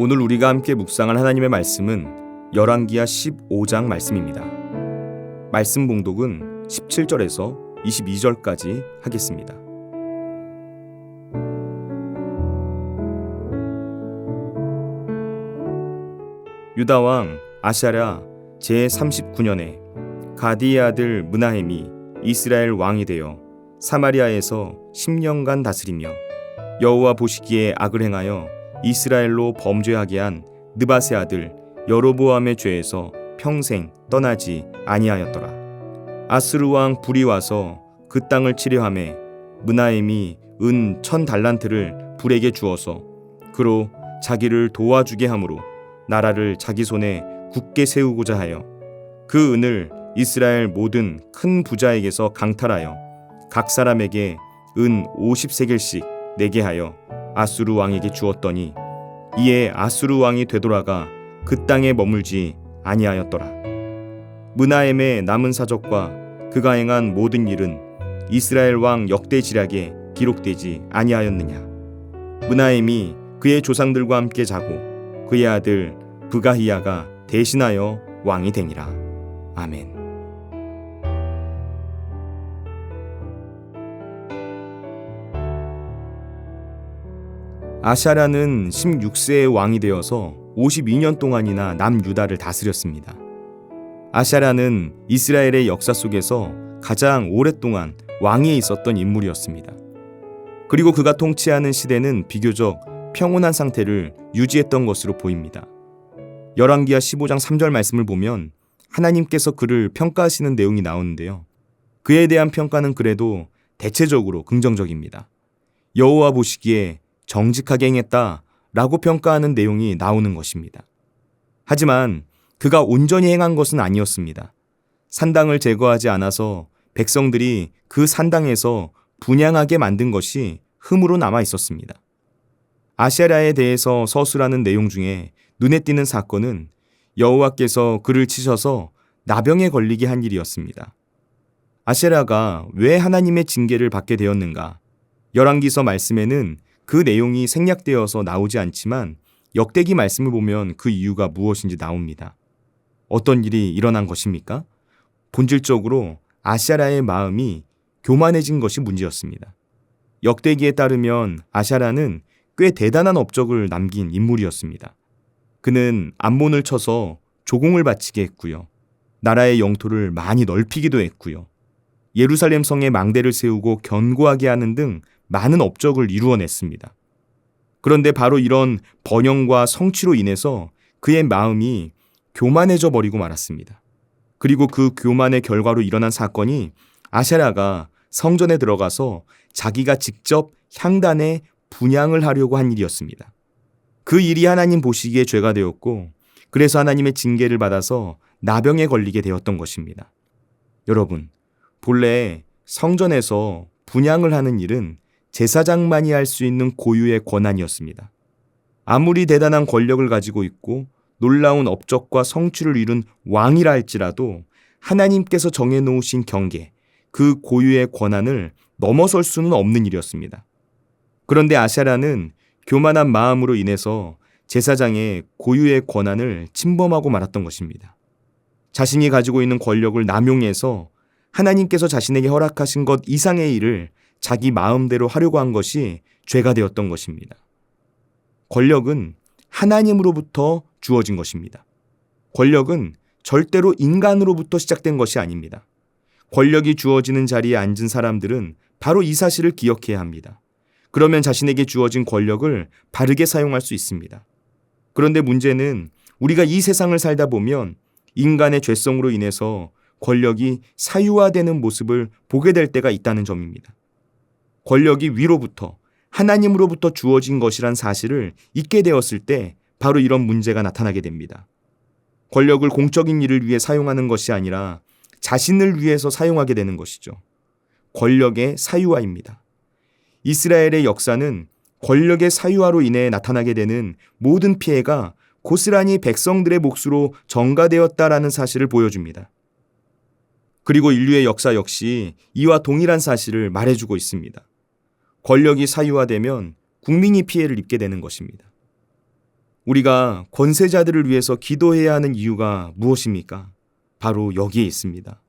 오늘 우리가 함께 묵상할 하나님의 말씀은 열왕기하 15장 말씀입니다. 말씀 봉독은 17절에서 22절까지 하겠습니다. 유다 왕 아샤랴 제 39년에 가디의 아들 문하햄이 이스라엘 왕이 되어 사마리아에서 10년간 다스리며 여호와 보시기에 악을 행하여 이스라엘로 범죄하게 한 느바세 아들 여로보암의 죄에서 평생 떠나지 아니하였더라. 아스루 왕 불이 와서 그 땅을 치려함에 문하임이 은 천 달란트를 불에게 주어서 그로 자기를 도와주게 하므로 나라를 자기 손에 굳게 세우고자 하여 그 은을 이스라엘 모든 큰 부자에게서 강탈하여 각 사람에게 은 50세겔씩 내게 하여 아수르 왕에게 주었더니 이에 아수르 왕이 되돌아가 그 땅에 머물지 아니하였더라. 문하엠의 남은 사적과 그가 행한 모든 일은 이스라엘 왕 역대지략에 기록되지 아니하였느냐. 문하엠이 그의 조상들과 함께 자고 그의 아들 브가히야가 대신하여 왕이 되니라. 아멘. 아샤라는 16세의 왕이 되어서 52년 동안이나 남유다를 다스렸습니다. 아샤라는 이스라엘의 역사 속에서 가장 오랫동안 왕위에 있었던 인물이었습니다. 그리고 그가 통치하는 시대는 비교적 평온한 상태를 유지했던 것으로 보입니다. 열왕기하 15장 3절 말씀을 보면 하나님께서 그를 평가하시는 내용이 나오는데요. 그에 대한 평가는 그래도 대체적으로 긍정적입니다. 여호와 보시기에 정직하게 행했다 라고 평가하는 내용이 나오는 것입니다. 하지만 그가 온전히 행한 것은 아니었습니다. 산당을 제거하지 않아서 백성들이 그 산당에서 분양하게 만든 것이 흠으로 남아 있었습니다. 아시아라에 대해서 서술하는 내용 중에 눈에 띄는 사건은 여호와께서 그를 치셔서 나병에 걸리게 한 일이었습니다. 아세라가 왜 하나님의 징계를 받게 되었는가? 열왕기서 말씀에는 그 내용이 생략되어서 나오지 않지만 역대기 말씀을 보면 그 이유가 무엇인지 나옵니다. 어떤 일이 일어난 것입니까? 본질적으로 아샤라의 마음이 교만해진 것이 문제였습니다. 역대기에 따르면 아샤라는 꽤 대단한 업적을 남긴 인물이었습니다. 그는 암몬을 쳐서 조공을 바치게 했고요. 나라의 영토를 많이 넓히기도 했고요. 예루살렘 성에 망대를 세우고 견고하게 하는 등 많은 업적을 이루어냈습니다. 그런데 바로 이런 번영과 성취로 인해서 그의 마음이 교만해져 버리고 말았습니다. 그리고 그 교만의 결과로 일어난 사건이 아샤라가 성전에 들어가서 자기가 직접 향단에 분양을 하려고 한 일이었습니다. 그 일이 하나님 보시기에 죄가 되었고 그래서 하나님의 징계를 받아서 나병에 걸리게 되었던 것입니다. 여러분, 본래 성전에서 분양을 하는 일은 제사장만이 할 수 있는 고유의 권한이었습니다. 아무리 대단한 권력을 가지고 있고 놀라운 업적과 성취를 이룬 왕이라 할지라도 하나님께서 정해놓으신 경계, 그 고유의 권한을 넘어설 수는 없는 일이었습니다. 그런데 아샤라는 교만한 마음으로 인해서 제사장의 고유의 권한을 침범하고 말았던 것입니다. 자신이 가지고 있는 권력을 남용해서 하나님께서 자신에게 허락하신 것 이상의 일을 자기 마음대로 하려고 한 것이 죄가 되었던 것입니다. 권력은 하나님으로부터 주어진 것입니다. 권력은 절대로 인간으로부터 시작된 것이 아닙니다. 권력이 주어지는 자리에 앉은 사람들은 바로 이 사실을 기억해야 합니다. 그러면 자신에게 주어진 권력을 바르게 사용할 수 있습니다. 그런데 문제는 우리가 이 세상을 살다 보면 인간의 죄성으로 인해서 권력이 사유화되는 모습을 보게 될 때가 있다는 점입니다. 권력이 위로부터 하나님으로부터 주어진 것이란 사실을 잊게 되었을 때 바로 이런 문제가 나타나게 됩니다. 권력을 공적인 일을 위해 사용하는 것이 아니라 자신을 위해서 사용하게 되는 것이죠. 권력의 사유화입니다. 이스라엘의 역사는 권력의 사유화로 인해 나타나게 되는 모든 피해가 고스란히 백성들의 몫으로 전가되었다라는 사실을 보여줍니다. 그리고 인류의 역사 역시 이와 동일한 사실을 말해주고 있습니다. 권력이 사유화되면 국민이 피해를 입게 되는 것입니다. 우리가 권세자들을 위해서 기도해야 하는 이유가 무엇입니까? 바로 여기에 있습니다.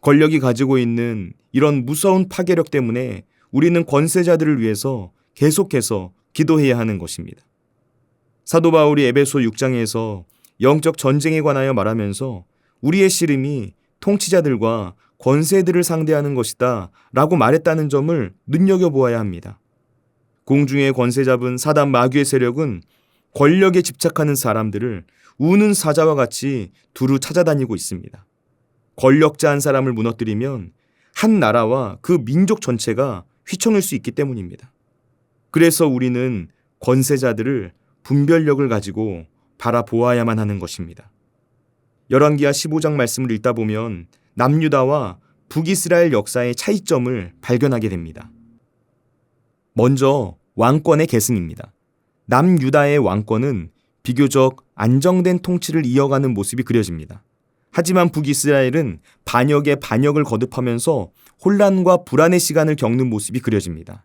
권력이 가지고 있는 이런 무서운 파괴력 때문에 우리는 권세자들을 위해서 계속해서 기도해야 하는 것입니다. 사도 바울이 에베소 6장에서 영적 전쟁에 관하여 말하면서 우리의 씨름이 통치자들과 권세들을 상대하는 것이다 라고 말했다는 점을 눈여겨보아야 합니다. 공중의 권세 잡은 사단 마귀의 세력은 권력에 집착하는 사람들을 우는 사자와 같이 두루 찾아다니고 있습니다. 권력자 한 사람을 무너뜨리면 한 나라와 그 민족 전체가 휘청일 수 있기 때문입니다. 그래서 우리는 권세자들을 분별력을 가지고 바라보아야만 하는 것입니다. 열왕기하 15장 말씀을 읽다 보면 남유다와 북이스라엘 역사의 차이점을 발견하게 됩니다. 먼저 왕권의 계승입니다. 남유다의 왕권은 비교적 안정된 통치를 이어가는 모습이 그려집니다. 하지만 북이스라엘은 반역에 반역을 거듭하면서 혼란과 불안의 시간을 겪는 모습이 그려집니다.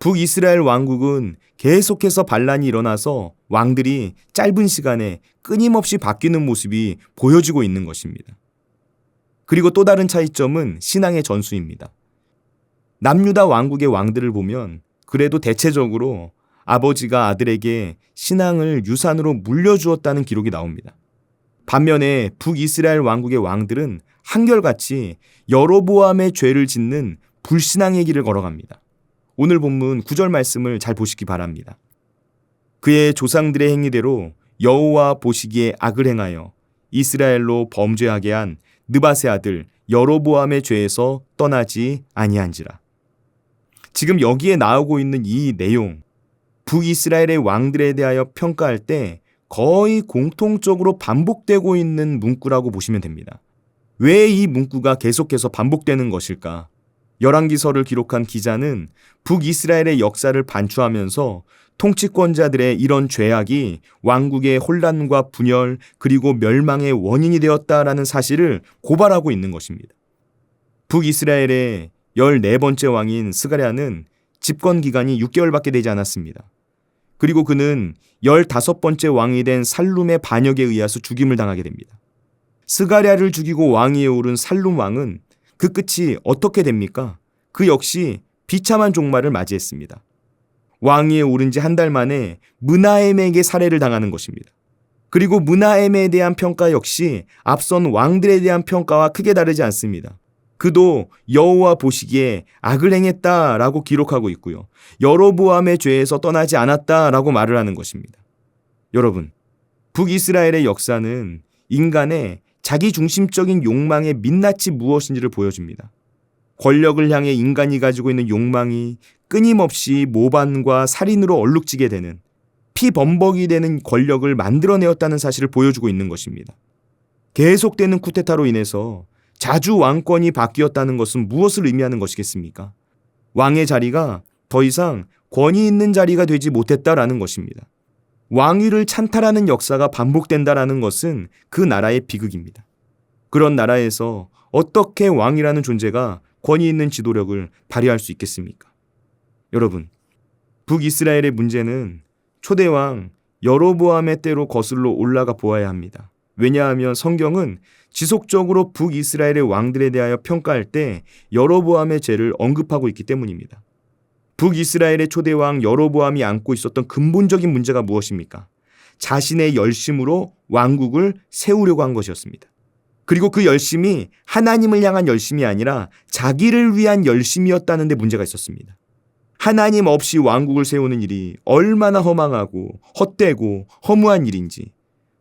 북이스라엘 왕국은 계속해서 반란이 일어나서 왕들이 짧은 시간에 끊임없이 바뀌는 모습이 보여지고 있는 것입니다. 그리고 또 다른 차이점은 신앙의 전수입니다. 남유다 왕국의 왕들을 보면 그래도 대체적으로 아버지가 아들에게 신앙을 유산으로 물려주었다는 기록이 나옵니다. 반면에 북이스라엘 왕국의 왕들은 한결같이 여로보암의 죄를 짓는 불신앙의 길을 걸어갑니다. 오늘 본문 9절 말씀을 잘 보시기 바랍니다. 그의 조상들의 행위대로 여호와 보시기에 악을 행하여 이스라엘로 범죄하게 한 느바세 아들 여로보암의 죄에서 떠나지 아니한지라. 지금 여기에 나오고 있는 이 내용, 북이스라엘의 왕들에 대하여 평가할 때 거의 공통적으로 반복되고 있는 문구라고 보시면 됩니다. 왜 이 문구가 계속해서 반복되는 것일까? 열왕기서를 기록한 기자는 북이스라엘의 역사를 반추하면서 통치권자들의 이런 죄악이 왕국의 혼란과 분열 그리고 멸망의 원인이 되었다라는 사실을 고발하고 있는 것입니다. 북이스라엘의 14번째 왕인 스가랴는 집권 기간이 6개월밖에 되지 않았습니다. 그리고 그는 15번째 왕이 된 살룸의 반역에 의해서 죽임을 당하게 됩니다. 스가랴를 죽이고 왕위에 오른 살룸 왕은 그 끝이 어떻게 됩니까? 그 역시 비참한 종말을 맞이했습니다. 왕위에 오른 지 한 달 만에 문하엠에게 살해를 당하는 것입니다. 그리고 문하엠에 대한 평가 역시 앞선 왕들에 대한 평가와 크게 다르지 않습니다. 그도 여호와 보시기에 악을 행했다라고 기록하고 있고요. 여로보암의 죄에서 떠나지 않았다라고 말을 하는 것입니다. 여러분, 북이스라엘의 역사는 인간의 자기 중심적인 욕망의 민낯이 무엇인지를 보여줍니다. 권력을 향해 인간이 가지고 있는 욕망이 끊임없이 모반과 살인으로 얼룩지게 되는 피범벅이 되는 권력을 만들어내었다는 사실을 보여주고 있는 것입니다. 계속되는 쿠데타로 인해서 자주 왕권이 바뀌었다는 것은 무엇을 의미하는 것이겠습니까? 왕의 자리가 더 이상 권위 있는 자리가 되지 못했다라는 것입니다. 왕위를 찬탈하는 역사가 반복된다라는 것은 그 나라의 비극입니다. 그런 나라에서 어떻게 왕이라는 존재가 권위 있는 지도력을 발휘할 수 있겠습니까? 여러분, 북이스라엘의 문제는 초대왕 여로보암의 때로 거슬러 올라가 보아야 합니다. 왜냐하면 성경은 지속적으로 북이스라엘의 왕들에 대하여 평가할 때 여로보암의 죄를 언급하고 있기 때문입니다. 북이스라엘의 초대왕 여로보암이 안고 있었던 근본적인 문제가 무엇입니까? 자신의 열심으로 왕국을 세우려고 한 것이었습니다. 그리고 그 열심이 하나님을 향한 열심이 아니라 자기를 위한 열심이었다는 데 문제가 있었습니다. 하나님 없이 왕국을 세우는 일이 얼마나 허망하고 헛되고 허무한 일인지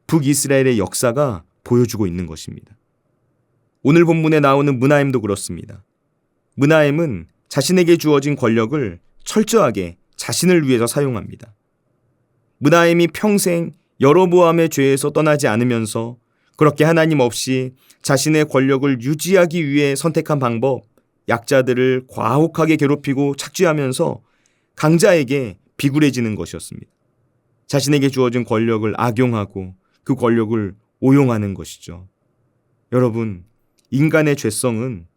북이스라엘의 역사가 보여주고 있는 것입니다. 오늘 본문에 나오는 문하임도 그렇습니다. 문하임은 자신에게 주어진 권력을 철저하게 자신을 위해서 사용합니다. 문하임이 평생 여로보암의 죄에서 떠나지 않으면서 그렇게 하나님 없이 자신의 권력을 유지하기 위해 선택한 방법, 약자들을 과혹하게 괴롭히고 착취하면서 강자에게 비굴해지는 것이었습니다. 자신에게 주어진 권력을 악용하고 그 권력을 오용하는 것이죠. 여러분, 인간의 죄성은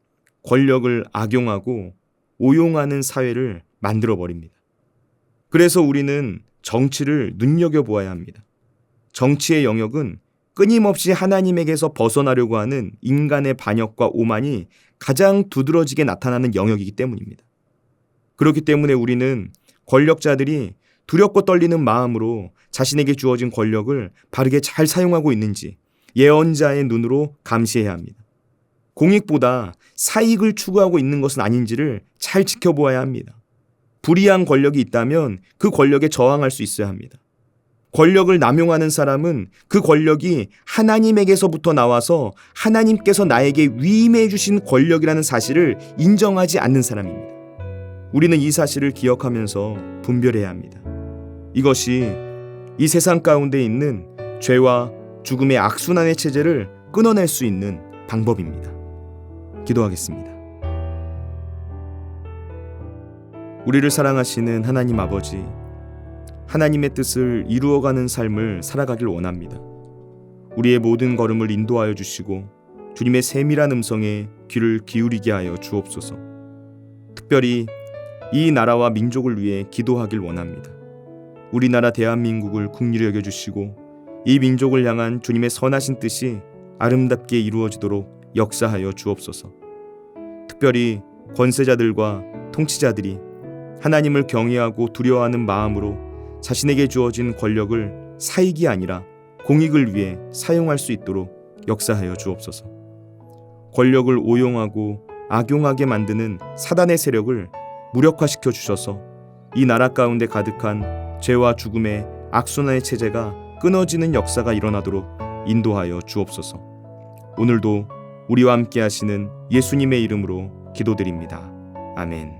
권력을 악용하고 오용하는 사회를 만들어 버립니다. 그래서 우리는 정치를 눈여겨보아야 합니다. 정치의 영역은 끊임없이 하나님에게서 벗어나려고 하는 인간의 반역과 오만이 가장 두드러지게 나타나는 영역이기 때문입니다. 그렇기 때문에 우리는 권력자들이 두렵고 떨리는 마음으로 자신에게 주어진 권력을 바르게 잘 사용하고 있는지 예언자의 눈으로 감시해야 합니다. 공익보다 사익을 추구하고 있는 것은 아닌지를 잘 지켜보아야 합니다. 불이한 권력이 있다면 그 권력에 저항할 수 있어야 합니다. 권력을 남용하는 사람은 그 권력이 하나님에게서부터 나와서 하나님께서 나에게 위임해 주신 권력이라는 사실을 인정하지 않는 사람입니다. 우리는 이 사실을 기억하면서 분별해야 합니다. 이것이 이 세상 가운데 있는 죄와 죽음의 악순환의 체제를 끊어낼 수 있는 방법입니다. 기도하겠습니다. 우리를 사랑하시는 하나님 아버지, 하나님의 뜻을 이루어가는 삶을 살아가길 원합니다. 우리의 모든 걸음을 인도하여 주시고 주님의 세밀한 음성에 귀를 기울이게 하여 주옵소서. 특별히 이 나라와 민족을 위해 기도하길 원합니다. 우리나라 대한민국을 국리를 여겨 주시고 이 민족을 향한 주님의 선하신 뜻이 아름답게 이루어지도록 역사하여 주옵소서. 특별히 권세자들과 통치자들이 하나님을 경외하고 두려워하는 마음으로 자신에게 주어진 권력을 사익이 아니라 공익을 위해 사용할 수 있도록 역사하여 주옵소서. 권력을 오용하고 악용하게 만드는 사단의 세력을 무력화시켜 주셔서 이 나라 가운데 가득한 죄와 죽음의 악순환의 체제가 끊어지는 역사가 일어나도록 인도하여 주옵소서. 오늘도 우리와 함께 하시는 예수님의 이름으로 기도드립니다. 아멘.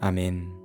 아멘.